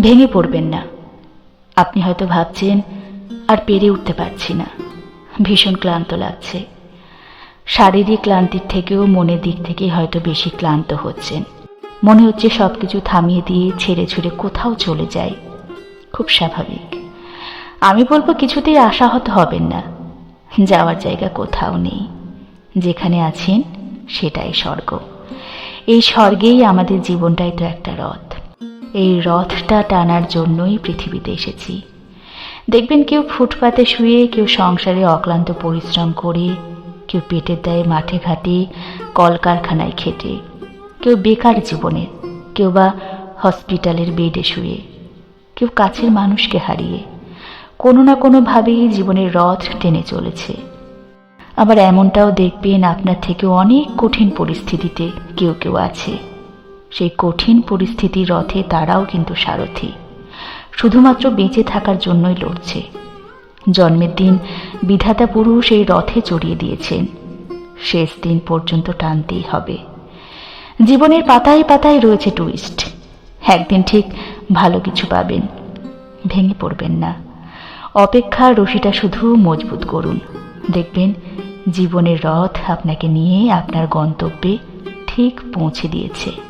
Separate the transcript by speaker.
Speaker 1: ভেঙে পড়বেন না। আপনি হয়তো ভাবছেন, আর পেরে উঠতে পারছি না। ভীষণ ক্লান্ত লাগছে। শারীরিক ক্লান্তির থেকেও মনের দিক থেকে হয়তো বেশি ক্লান্ত হচ্ছেন। মনে হচ্ছে সব কিছু থামিয়ে দিয়ে ছেড়ে ছুড়ে কোথাও চলে যায় খুব স্বাভাবিক। আমি বলব কিছুতেই আশাহত হবেন না। যাওয়ার জায়গা কোথাও নেই। যেখানে আছেন, সেটাই স্বর্গ। এই স্বর্গেই আমাদের জীবনটাই তো একটা রথ। এই রথটা টানার জন্যই পৃথিবীতে এসেছি। দেখবেন কেউ ফুটপাতে শুয়ে, কেউ সংসারে অক্লান্ত পরিশ্রম করে, কেউ পেটের দায়ে মাঠে ঘাটে, কলকারখানায় খেটে, কেউ বেকার জীবনে, কেউ বা হসপিটালের বেডে শুয়ে, কেউ কাছের মানুষকে হারিয়ে, কোনো না কোনোভাবেই জীবনের রথ টেনে চলেছে। আবার এমনটাও দেখবেন আপনার থেকে অনেক কঠিন পরিস্থিতিতে কেউ কেউ আছে। সেই কঠিন পরিস্থিতির রথে তারাও কিন্তু সারথি। শুধুমাত্র বেঁচে থাকার জন্যই লড়ছে। জন্মের দিন বিধাতা পুরুষ এই রথে চড়িয়ে দিয়েছেন। শেষ দিন পর্যন্ত টানতেই হবে। জীবনের পাতায় পাতায় রয়েছে টুইস্ট একদিন ঠিক ভালো কিছু পাবেন। ভেঙে পড়বেন না। অপেক্ষার রশিটা শুধু মজবুত করুন। দেখবেন জীবনের রথ আপনাকে নিয়ে আপনার গন্তব্যে ঠিক পৌঁছে দিয়েছে।